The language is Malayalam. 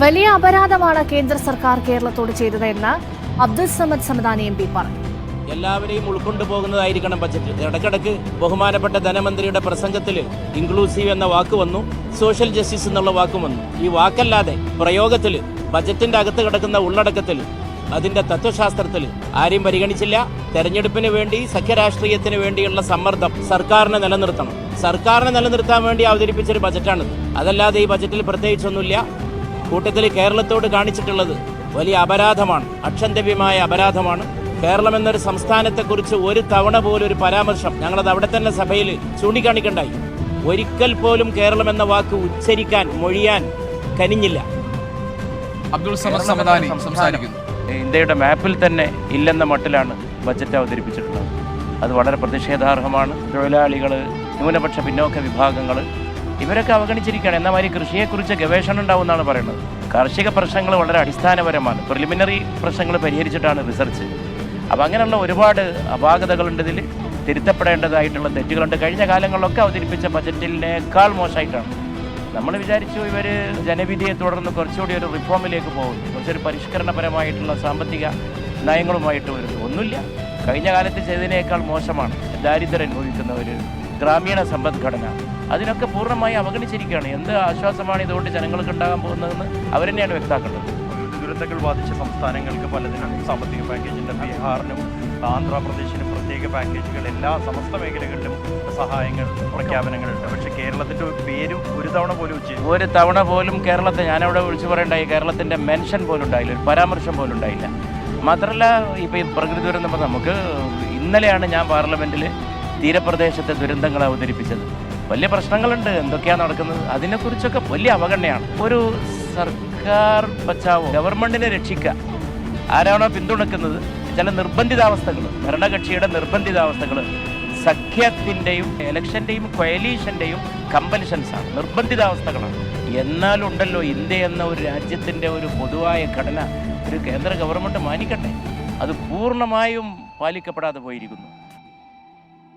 വലിയ അപരാധമാണ് കേന്ദ്ര സർക്കാർ കേരളത്തോട് ചെയ്തതെന്ന് അബ്ദുൽ സമദ് സമദാനി എം പി പറഞ്ഞു. എല്ലാവരെയും ഉൾക്കൊണ്ടു പോകുന്നതായിരിക്കണം ബജറ്റ് ഇടക്കിടക്ക് ബഹുമാനപ്പെട്ട ധനമന്ത്രിയുടെ പ്രസംഗത്തിൽ ഇൻക്ലൂസീവ് എന്ന വാക്ക് വന്നു സോഷ്യൽ ജസ്റ്റിസ് എന്നുള്ള വാക്ക് വന്നു. ഈ വാക്കല്ലാതെ പ്രയോഗത്തിൽ ബജറ്റിന്റെ അകത്ത് കിടക്കുന്ന ഉള്ളടക്കത്തിൽ അതിന്റെ തത്വശാസ്ത്രത്തിൽ ആരെയും പരിഗണിച്ചില്ല. തെരഞ്ഞെടുപ്പിന് വേണ്ടി സഖ്യരാഷ്ട്രീയത്തിന് വേണ്ടിയുള്ള സമ്മർദ്ദം സർക്കാരിനെ നിലനിർത്തണം. സർക്കാരിനെ നിലനിർത്താൻ വേണ്ടി അവതരിപ്പിച്ചൊരു ബജറ്റാണിത് അതല്ലാതെ ഈ ബജറ്റിൽ പ്രത്യേകിച്ചൊന്നുമില്ല. കൂട്ടത്തിൽ കേരളത്തോട് കാണിച്ചിട്ടുള്ളത് വലിയ അപരാധമാണ്. അക്ഷന്തവ്യമായ അപരാധമാണ്. കേരളം എന്നൊരു സംസ്ഥാനത്തെക്കുറിച്ച് ഒരു തവണ പോലും ഒരു പരാമർശം ഞങ്ങളത് അവിടെ തന്നെ സഭയിൽ ചൂണ്ടിക്കാണിക്കണ്ടായി. ഒരിക്കൽ പോലും കേരളം എന്ന വാക്ക് ഉച്ചരിക്കാൻ മൊഴിയാൻ കനിഞ്ഞില്ല. അബ്ദുൾ സമദ് സമദാനി സംസാരിക്കുന്നു. ഇന്ത്യയുടെ മാപ്പിൽ തന്നെ ഇല്ലെന്ന മട്ടിലാണ് ബജറ്റ് അവതരിപ്പിച്ചിട്ടുള്ളത്. അത് വളരെ പ്രതിഷേധാർഹമാണ്. തൊഴിലാളികൾ ന്യൂനപക്ഷ പിന്നോക്ക വിഭാഗങ്ങൾ ഇവരൊക്കെ അവഗണിച്ചിരിക്കുകയാണ്. എന്നാൽ മാതിരി കൃഷിയെക്കുറിച്ച് ഗവേഷണം ഉണ്ടാവുമെന്നാണ് പറയുന്നത്. കാർഷിക പ്രശ്നങ്ങൾ വളരെ അടിസ്ഥാനപരമാണ്. പ്രിലിമിനറി പ്രശ്നങ്ങൾ പരിഹരിച്ചിട്ടാണ് റിസർച്ച് അപ്പോൾ അങ്ങനെയുള്ള ഒരുപാട് അപാകതകളുണ്ട് ഇതിൽ തിരുത്തപ്പെടേണ്ടതായിട്ടുള്ള തെറ്റുകളുണ്ട്. കഴിഞ്ഞ കാലങ്ങളിലൊക്കെ അവതരിപ്പിച്ച ബജറ്റിനേക്കാൾ മോശമായിട്ടാണ്. നമ്മൾ വിചാരിച്ചു ഇവർ ജനവിധിയെ തുടർന്ന് കുറച്ചുകൂടി ഒരു റിഫോമിലേക്ക് പോകും കുറച്ചൊരു പരിഷ്കരണപരമായിട്ടുള്ള സാമ്പത്തിക നയങ്ങളുമായിട്ട് വരുന്നു. ഒന്നുമില്ല. കഴിഞ്ഞ കാലത്ത് ചെയ്തതിനേക്കാൾ മോശമാണ് ദാരിദ്ര്യം അനുഭവിക്കുന്ന ഒരു ഗ്രാമീണ സമ്പദ്ഘടന. അതിനൊക്കെ പൂർണമായി അവഗണിച്ചിരിക്കുകയാണ്. എന്ത് ആശ്വാസമാണ് ഇതുകൊണ്ട് ജനങ്ങൾക്ക് ഉണ്ടാകാൻ പോകുന്നതെന്ന് അവർ തന്നെയാണ് വ്യക്തമാക്കേണ്ടത് ദുരന്തങ്ങൾ ബാധിച്ച സംസ്ഥാനങ്ങൾക്ക് പലതിനും സാമ്പത്തിക പാക്കേജുണ്ട് ബീഹാറിനും ആന്ധ്രാപ്രദേശിനും പ്രത്യേക പാക്കേജുകൾ എല്ലാ സമസ്ത മേഖലകളിലും സഹായങ്ങൾ പ്രഖ്യാപനങ്ങളുണ്ട് പക്ഷേ കേരളത്തിന്റെ പേരും ഒരു തവണ പോലും ഉച്ച ഒരു തവണ പോലും കേരളത്തെ ഞാനവിടെ വിളിച്ചു പറയണ്ടായി. കേരളത്തിന്റെ മെൻഷൻ പോലും ഉണ്ടായില്ല. ഒരു പരാമർശം പോലും ഉണ്ടായില്ല. മാത്രമല്ല ഇപ്പോൾ ഈ പ്രകൃതി ദുരന്തം നമുക്ക് ഇന്നലെയാണ് ഞാൻ പാർലമെന്റിൽ തീരപ്രദേശത്തെ ദുരന്തങ്ങൾ അവതരിപ്പിച്ചത്. വലിയ പ്രശ്നങ്ങളുണ്ട്. എന്തൊക്കെയാണ് നടക്കുന്നത്? അതിനെക്കുറിച്ചൊക്കെ വലിയ അവഗണനയാണ്. ഒരു സർക്കാർ ബച്ചാവോ ഗവൺമെന്റിനെ രക്ഷിക്കുക. ആരാണോ പിന്തുണക്കുന്നത്? ചില നിർബന്ധിതാവസ്ഥകൾ ഭരണകക്ഷിയുടെ നിർബന്ധിതാവസ്ഥകൾ. സഖ്യത്തിന്റെയും ഇലക്ഷന്റെയും കൊയലീഷന്റെയും കമ്പൽഷൻസാണ് നിർബന്ധിതാവസ്ഥകളാണ്. എന്നാലുണ്ടല്ലോ ഇന്ത്യ എന്ന ഒരു രാജ്യത്തിന്റെ ഒരു പൊതുവായ ഘടന ഒരു കേന്ദ്ര ഗവൺമെന്റ് മാനിക്കട്ടെ. അത് പൂർണമായും പാലിക്കപ്പെടാതെ പോയിരിക്കുന്നു.